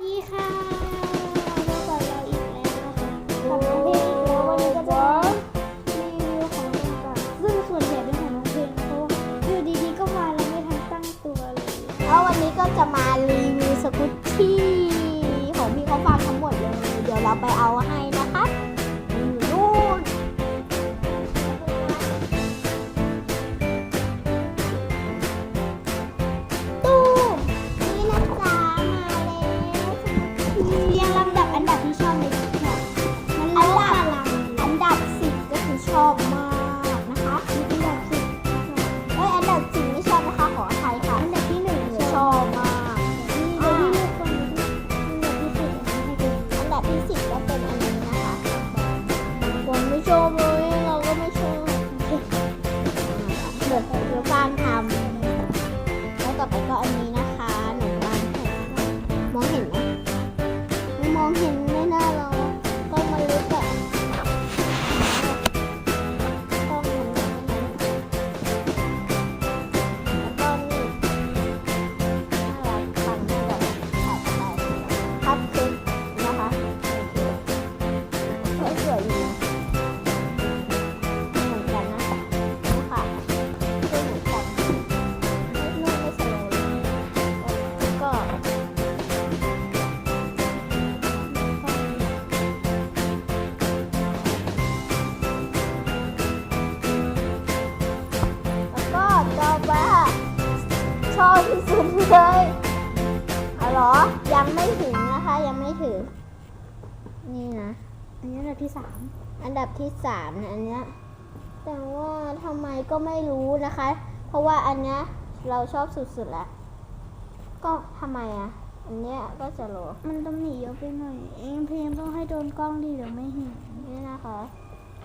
ดีค่ะมากับเราอีกแล้วนะคะกับน้องเพลงอีกแล้ววันนี้ก็จะรีวิวของต่างๆซึ่งส่วนใหญ่เป็นของน้องเพลงเพราะว่าอยู่ดีๆก็มาแล้วไม่ทันตั้งตัวเลยแล้ววันนี้ก็จะมารีวิวสกุตชี่ของพี่เขาฝากทั้งหมดเลย เดี๋ยวเราไปเอาให้ อัน อบที่สุดเลยเอาเหรอ ยังไม่ถึงนะคะ ยังไม่ถึง นี่นะ อันนี้อันดับที่สามอันดับที่สามนะอันเนี้ยแต่ว่าทำไมก็ไม่รู้นะคะ เพราะว่าอันเนี้ยเราชอบสุดๆแล้ว ก็ทำไมอะ อันเนี้ยก็จะโหลมันต้องหนีเยอะไปหน่อย เองเพลงต้องให้โดนกล้องดีเดี๋ยวไม่เห็นนี่นะคะ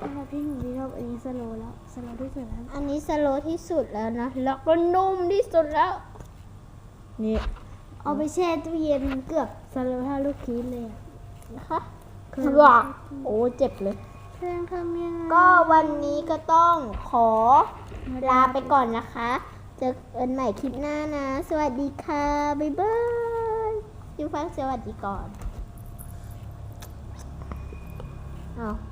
อันดับที่หนึ่งที่ชอบอันนี้สโลว์แล้วสโลว์ที่สุดแล้ว อันนี้สโลว์ที่สุดแล้วนะ แล้วก็นุ่มที่สุดแล้ว นี่เอาไปแช่ตู้เย็นเกือบสโลว์เท่าลูกคีดเลยอะนะคะเคยว้าโอ้เจ็บเลย เพลงทำยังไงก็วันนี้ก็ต้องขอลาไปก่อนนะคะ เจอกันใหม่คลิปหน้านะ สวัสดีค่ะ บ๊ายบายยูฟังสวัสดีก่อน เอา